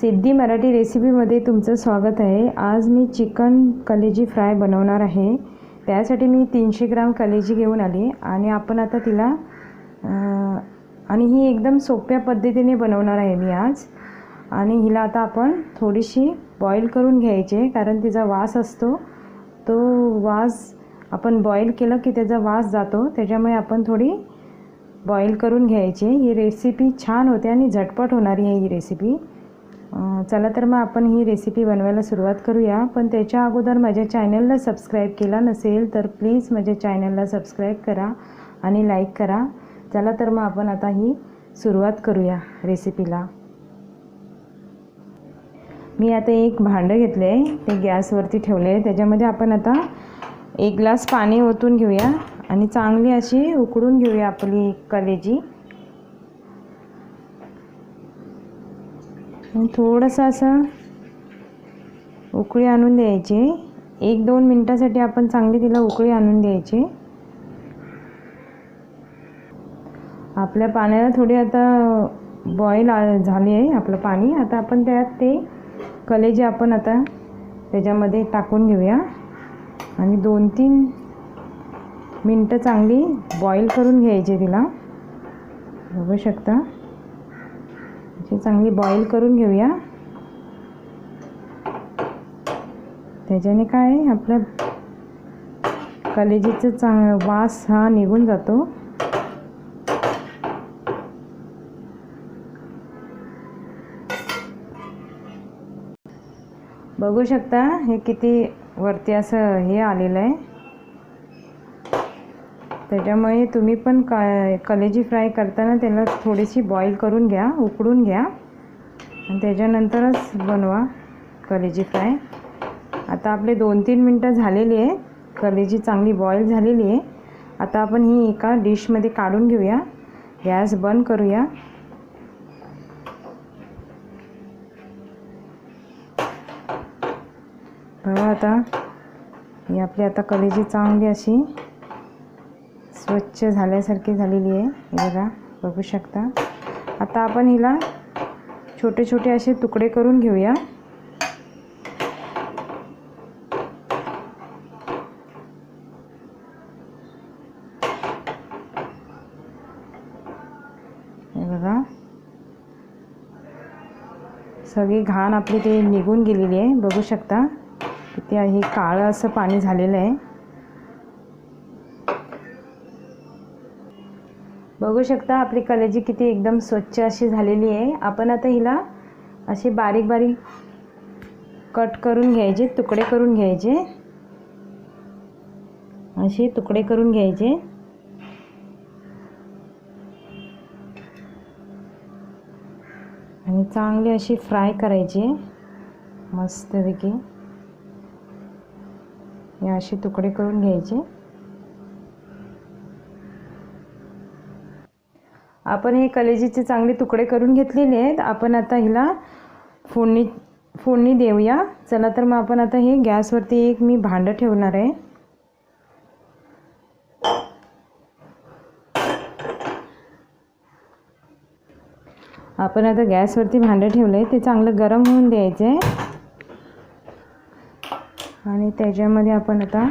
सिद्धी मराठी रेसिपीमध्ये तुमचं स्वागत आहे. आज मी चिकन कलेजी फ्राय बनवणार आहे. त्यासाठी मी तीनशे ग्राम कलेजी घेऊन आली आणि आपण आता तिला आणि ही एकदम सोप्या पद्धतीने बनवणार आहे मी आज. आणि हिला आता आपण थोडीशी बॉईल करून घ्यायची कारण तिचा वास असतो. तो वास आपण बॉईल केलं की त्याचा वास जातो. त्याच्यामुळे आपण थोडी बॉईल करून घ्यायची ही रेसिपी छान होते आणि झटपट होणारी आहे ही रेसिपी चला तर मग आपण ही रेसिपी बनवायला सुरुवात करूया. पण त्याच्या अगोदर माझ्या चॅनलला सबस्क्राईब केला नसेल तर प्लीज माझ्या चॅनलला सबस्क्राईब करा आणि लाईक करा. चला तर मग आपण आता ही सुरुवात करूया रेसिपीला मी आता एक भांडं घेतलं आहे ते गॅसवरती ठेवले आहे त्याच्यामध्ये आपण आता एक ग्लास पाणी ओतून घेऊया आणि चांगली अशी उकडून घेऊया आपली कलेजी. आणि थोडंसं असं उकळी आणून द्यायची. एक दोन मिनटासाठी आपण चांगली तिला उकळी आणून द्यायची. आपल्या पाण्याला थोडी आता बॉईल झाली आहे आपलं पाणी. आता आपण त्यात ते कलेजे आपण आता त्याच्यामध्ये टाकून घेऊया. आणि दोन तीन मिनटं चांगली बॉईल करून घ्यायची तिला. बघू शकता. अशी चांगली बॉईल करून घेऊया. त्याच्याने काय आपल्या कलेजीचं चांग वास हा निघून जातो. बघू शकता हे किती वरती असं हे आलेलं आहे. त्याच्यामुळे तुम्ही पण क कलेजी फ्राय करताना त्याला थोडीशी बॉईल करून घ्या उकडून घ्या. आणि त्याच्यानंतरच बनवा कलेजी फ्राय. आता आपले दोन तीन मिनटं झालेली आहे. कलेजी चांगली बॉईल झालेली आहे. आता आपण ही एका डिशमध्ये काढून घेऊया. गॅस बंद करूया. बघा आता ही आपली आता कलेजी चांगली अशी स्वच्छ झाल्यासारखी झालेली आहे. हे बघा बघू शकता. आता आपण हिला छोटे छोटे असे तुकडे करून घेऊया. हे बघा. सगळी घाण आपली ते निघून गेलेली आहे. बघू शकता. किती हे काळं असं पाणी झालेलं आहे. बघू शकता आपली कलेजी किती एकदम स्वच्छ अशी झालेली आहे. आपण आता हिला असे बारीक बारीक कट करून घ्यायचे तुकडे करून घ्यायचे. असे तुकडे करून घ्यायचे. आणि चांगली अशी फ्राय करायची मस्तपैकी. हे असे तुकडे करून घ्यायचे. आपण हे कलेजीचे चांगले तुकडे करून घेतलेले आहेत. आपण आता हिला फोडणी फोडणी देऊया. चला तर मग आपण आता हे गॅसवरती एक मी भांडं ठेवणार आहे. आपण आता गॅसवरती भांडं ठेवलं आहे ते चांगलं गरम होऊन द्यायचं आहे आणि त्याच्यामध्ये आपण आता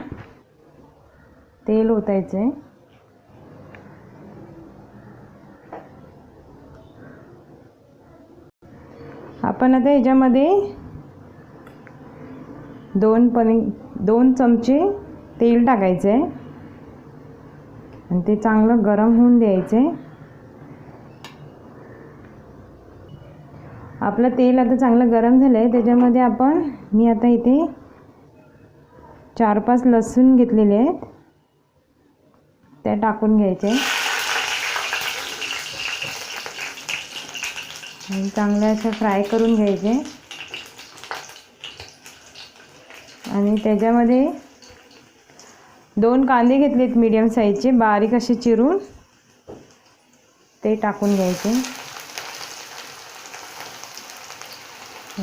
तेल ओतायचं आहे आपण आता ह्याच्यामध्ये दोन पनी दोन चमचे तेल टाकायचं. आहे आणि ते चांगलं गरम होऊन द्यायचं. आहे आपलं तेल आता चांगलं गरम झालं आहे त्याच्यामध्ये आपण मी आता इथे चार पाच लसूण घेतलेले आहेत. त्या टाकून घ्यायचे. आणि चांगलं असं फ्राय करून घ्यायचे. आणि त्याच्यामध्ये दोन कांदे घेतलेत मीडियम साईजचे बारीक असे चिरून ते टाकून घ्यायचे.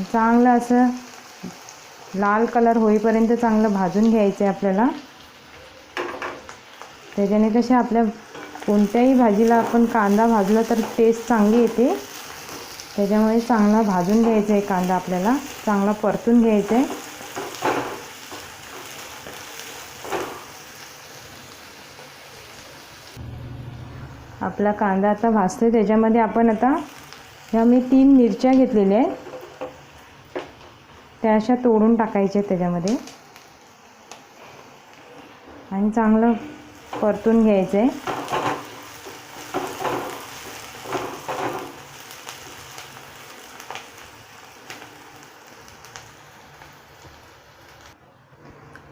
चांगलं असं लाल कलर होईपर्यंत चांगलं भाजून घ्यायचं आहे आपल्याला. त्याच्याने कसे आपल्या कोणत्याही भाजीला आपण कांदा भाजला तर टेस्ट चांगली येते. त्याच्यामुळे चांगला भाजून घ्यायचा आहे कांदा आपल्याला. चांगला परतून घ्यायचा आहे. आपला कांदा आता भाजतोय. त्याच्यामध्ये आपण आता ह्या मी तीन मिरच्या घेतलेल्या आहेत. त्या अशा तोडून टाकायच्या आहेत त्याच्यामध्ये. आणि चांगलं परतून घ्यायचं आहे.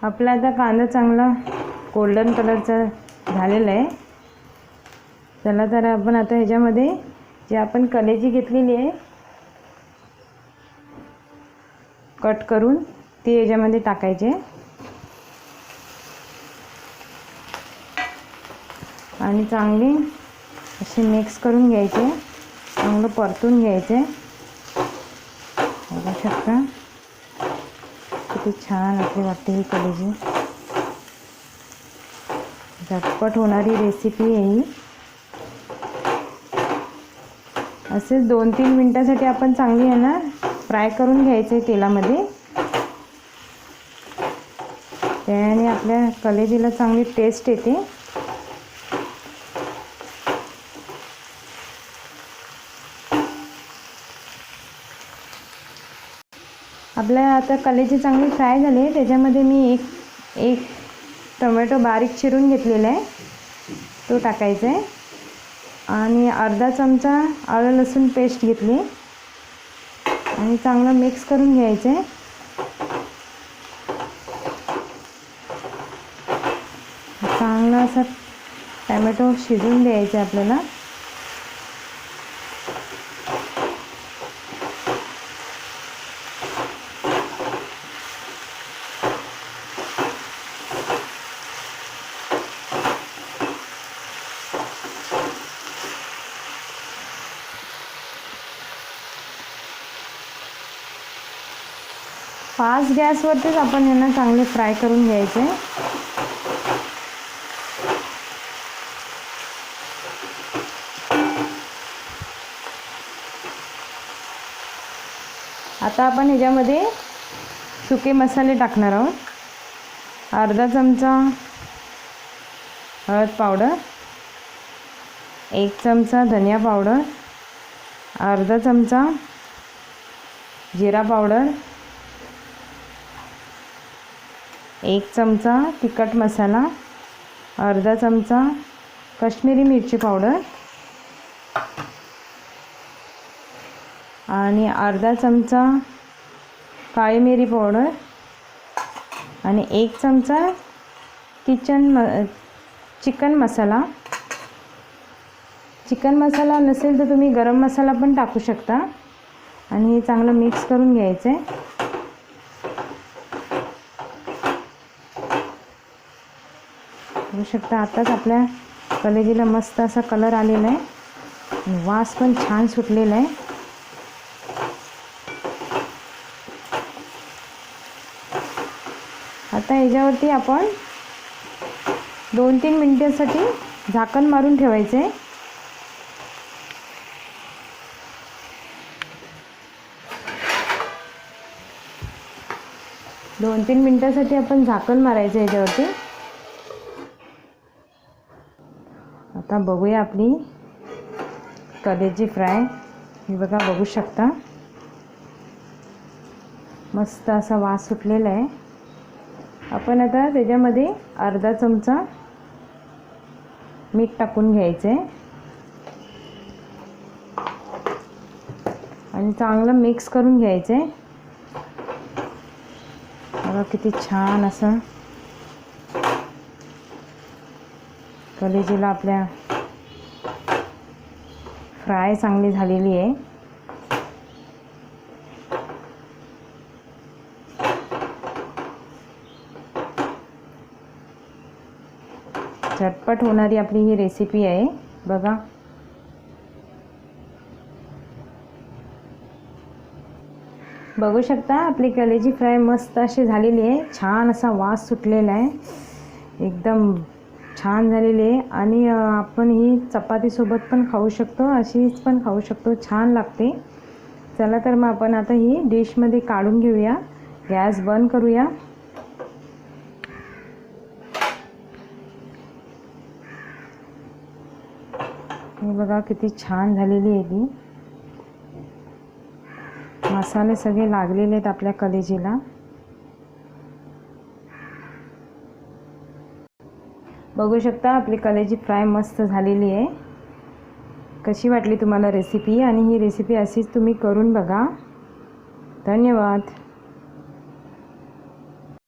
आपला आता कांदा चांगला गोल्डन कलरचा झालेला आहे. चला तर आपण आता ह्याच्यामध्ये जे आपण कलेजी घेतलेली आहे कट करून ती ह्याच्यामध्ये टाकायचे आणि चांगली अशी मिक्स करून घ्यायचे चांगलं परतून घ्यायचे बघू शकता. किती छान आपली वाटते ही कलेजी. झटपट होणारी रेसिपी आहे ही. असेच दोन तीन मिनटासाठी आपण चांगली आहे ना फ्राय करून घ्यायचे तेलामध्ये. त्याने आपल्या कलेजीला चांगली टेस्ट येते. आपल्या आता कलेजी चांगली फ्राय झाली त्याच्यामध्ये मी एक एक टोमॅटो बारीक चिरून घेतलेला आहे. तो टाकायचा आहे. आणि अर्धा चमचा आलं लसूण पेस्ट घेतली. आणि चांगलं मिक्स करून घ्यायचं आहे. चांगला असा टॅमॅटो शिजवून द्यायचा आहे आपल्याला. फास्ट गॅसवरतीच आपण यांना चांगले फ्राय करून घ्यायचे. आता आपण ह्याच्यामध्ये सुके मसाले टाकणार आहोत. अर्धा चमचा हळद पावडर एक चमचा धनिया पावडर अर्धा चमचा जिरा पावडर एक चमचा तिखट मसाला अर्धा चमचा कश्मीरी मिरची पावडर आणि अर्धा चमचा काळी मिरी पावडर आणि एक चमचा किचन म चिकन मसाला. चिकन मसाला नसेल तर तुम्ही गरम मसाला पण टाकू शकता आणि हे चांगलं मिक्स करून घ्यायचं. आहे बघू शकता आत्ताच आपल्या कलेजीला मस्त असा कलर आलेला आहे. वास पण छान सुटलेला आहे. आता ह्याच्यावरती आपण दोन तीन मिनटासाठी झाकण मारून ठेवायचं. आहे दोन तीन मिनटासाठी आपण झाकण मारायचं याच्यावरती. आता बघूया आपली कलेजी फ्राय. ही बघा बघू शकता. मस्त असा वास सुटलेला आहे. आपण आता त्याच्यामध्ये अर्धा चमचा मीठ टाकून घ्यायचं आहे आणि चांगलं मिक्स करून घ्यायचं आहे बघा किती छान असं कलेजीला आपल्या फ्राय चांगली झालेली आहे. झटपट होणारी आपली ही रेसिपी आहे. बघा. बघू शकता आपली कलेजी फ्राय मस्त अशी झालेली आहे. छान असा वास सुटलेला आहे. एकदम छान झालेली आहे. आणि आपण ही चपातीसोबत पण खाऊ शकतो अशीच पण खाऊ शकतो. छान लागते. चला तर मग आपण आता ही डिशमध्ये काढून घेऊया. गॅस बंद करूया. हे बघा किती छान झालेली आहे ती. मसाले सगळे लागलेले आहेत आपल्या कलेजीला. बघू शकता आपली कलेजी फ्राय मस्त झालेली आहे. कशी वाटली तुम्हाला रेसिपी आणि ही रेसिपी अशीच तुम्ही करून बघा. धन्यवाद.